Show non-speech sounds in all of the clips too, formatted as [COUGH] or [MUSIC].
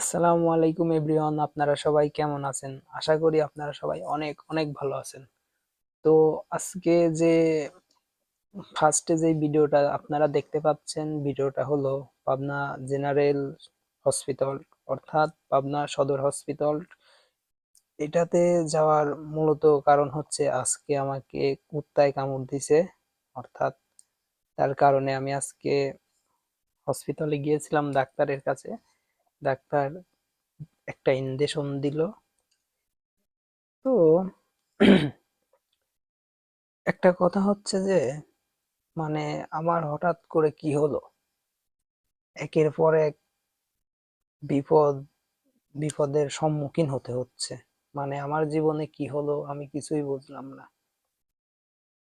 আসসালামু আলাইকুম এভরিওয়ান, আপনারা সবাই কেমন আছেন? আশা করি আপনারা সবাই অনেক অনেক ভালো আছেন। তো আজকে যে ফার্স্টে যে ভিডিওটা আপনারা দেখতে পাচ্ছেন, ভিডিওটা হলো পাবনা জেনারেল হসপিটাল, অর্থাৎ পাবনা সদর হসপিটাল। এটাতে যাওয়ার মূলত কারণ হচ্ছে আজকে আমাকে কুত্তায় কামড় দিছে, অর্থাৎ তার কারণে আমি আজকে হসপিটালে গিয়েছিলাম ডাক্তারের কাছে। ডাক্তার একটা ইনজেকশন দিল। তো একটা কথা হচ্ছে যে মানে আমার হঠাৎ করে কি হলো? একের পর এক বিপদ, বিপদের সম্মুখীন হতে হচ্ছে। মানে আমার জীবনে কি হলো আমি কিছুই বুঝলাম না।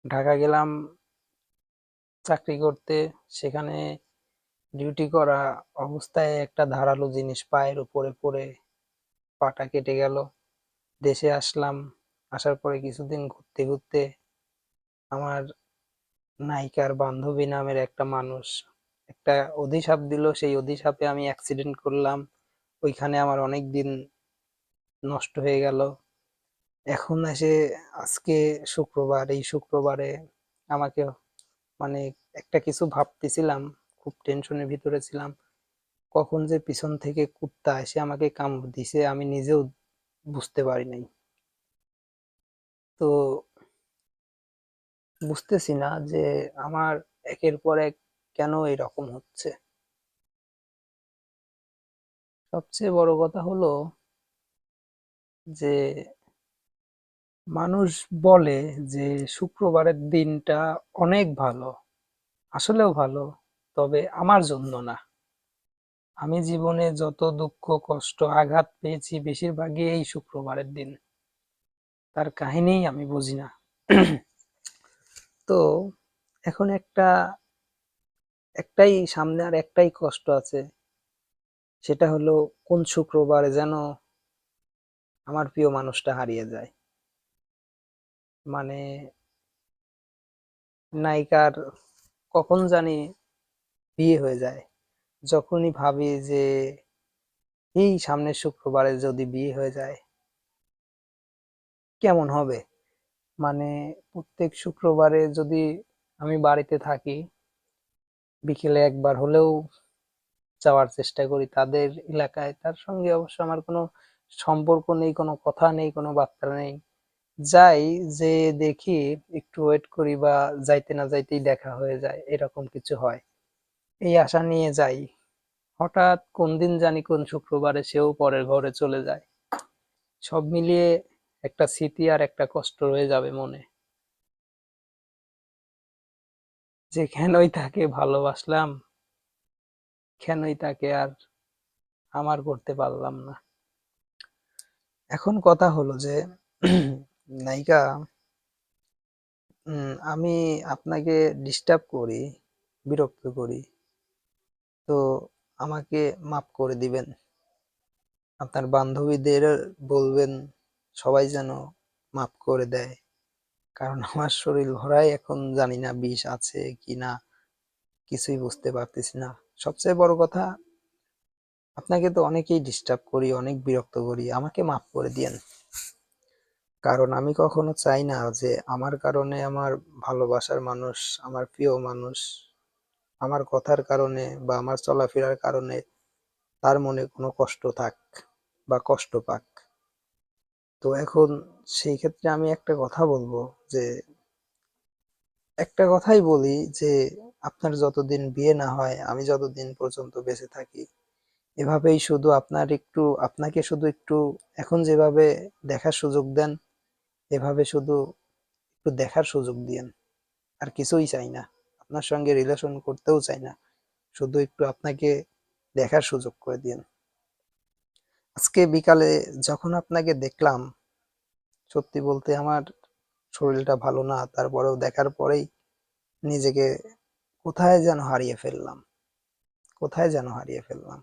ঢাকা গেলাম চাকরি করতে, সেখানে ডিউটি করা অবস্থায় একটা ধারালো জিনিস পায়ের উপরে পড়ে পাটা কেটে গেল। দেশে আসলাম, আসার পরে কিছুদিন ঘুরতে ঘুরতে আমার নায়িকার বান্ধবী নামের একটা মানুষ একটা অধিশাপ দিল। সেই অধিশাপে আমি অ্যাক্সিডেন্ট করলাম। ওইখানে আমার অনেক দিন নষ্ট হয়ে গেল। এখন এসে আজকে শুক্রবার, এই শুক্রবারে আমাকে মানে একটা কিছু ভাবতেছিলাম খুব টেনশনের ভিতরে ছিলাম। কখন যে পিছন থেকে কুত্তা এসে আমাকে কামড় দিছে, আমি নিজেও বুঝতে পারি নাই। তো বুঝতেছি না যে আমার একের পর এক কেন এরকম হচ্ছে। সবচেয়ে বড় কথা হলো যে মানুষ বলে যে শুক্রবারের দিনটা অনেক ভালো, আসলেও ভালো। তবে আমার জন্য না। আমি জীবনে যত দুঃখ, কষ্ট, আঘাত পেয়েছি, বেশিরভাগই এই শুক্রবারের দিন। তার কাহিনী আমি বুঝি না। [CLEARS THROAT] তো, এখন একটা, একটাই সামনে আর একটাই কষ্ট আছে। সেটা হলো, কোন শুক্রবারে যেন আমার প্রিয় মানুষটা হারিয়ে যায়। মানে নায়িকার কখন জানি বিয়ে হয়ে যায়। যখনই ভাবি যে, এই সামনের শুক্রবারে যদি বিয়ে হয়ে যায়, কেমন হবে? মানে প্রত্যেক শুক্রবারে যদি আমি বাড়িতে থাকি, বিকেলে একবার হলেও যাওয়ার চেষ্টা করি তাদের এলাকায়। তার সঙ্গে অবশ্য আমার কোনো সম্পর্ক নেই, কোনো কথা নেই, কোনো বার্তা নেই। যাই যে দেখি একটু ওয়েট করি বা যাইতে না যাইতেই দেখা হয়ে যায়, এরকম কিছু হয়। এই আশা নিয়ে যাই। হঠাৎ কোন দিন জানি কোন শুক্রবারে সেও পরের ঘরে চলে যায়। সব মিলিয়ে একটা স্মৃতি আর একটা কষ্ট রয়ে যাবে মনে। যে কেনই তাকে ভালোবাসলাম, কেনই তাকে আর আমার করতে পারলাম না। এখন কথা হলো যে, নায়িকা আমি আপনাকে ডিস্টার্ব করি, বিরক্ত করি। তো আমাকে মাফ করে দিবেন। আপনার বান্ধবীদের বলবেন, সবাই যেন মাফ করে দেয়। কারণ আমার শরীর ভরাই এখন জানি না বিষ আছে কি না, কিছুই বুঝতে পারতেছি না। সবচেয়ে বড় কথা, আপনাকে তো অনেকেই ডিস্টার্ব করি, অনেক বিরক্ত করি, আমাকে মাফ করে দিয়েন। কারণ আমি কখনো চাই না যে আমার কারণে আমার ভালোবাসার মানুষ, আমার প্রিয় মানুষ আমার কথার কারণে বা আমার চলাফেরার কারণে তার মনে কোনো কষ্ট থাক বা কষ্ট পাক। তো এখন সেই ক্ষেত্রে আমি একটা কথা বলব যে, একটা কথাই বলি যে, আপনার যতদিন বিয়ে না হয়, আমি যতদিন পর্যন্ত বেঁচে থাকি, এভাবেই শুধু আপনার একটু, আপনাকে শুধু একটু এখন যেভাবে দেখার সুযোগ দেন, এভাবে শুধু একটু দেখার সুযোগ দিয়েন, আর কিছুই চাই না। আপনার সঙ্গে রিলেশন করতেও চাই না। শুধু একটু আপনাকে দেখার সুযোগ করে দিন। আজকে বিকালে যখন আপনাকে দেখলাম, সত্যি বলতে আমার শরীরটা ভালো না, তারপরেও দেখার পরেই নিজেকে কোথায় যেন হারিয়ে ফেললাম। কোথায় যেন হারিয়ে ফেললাম।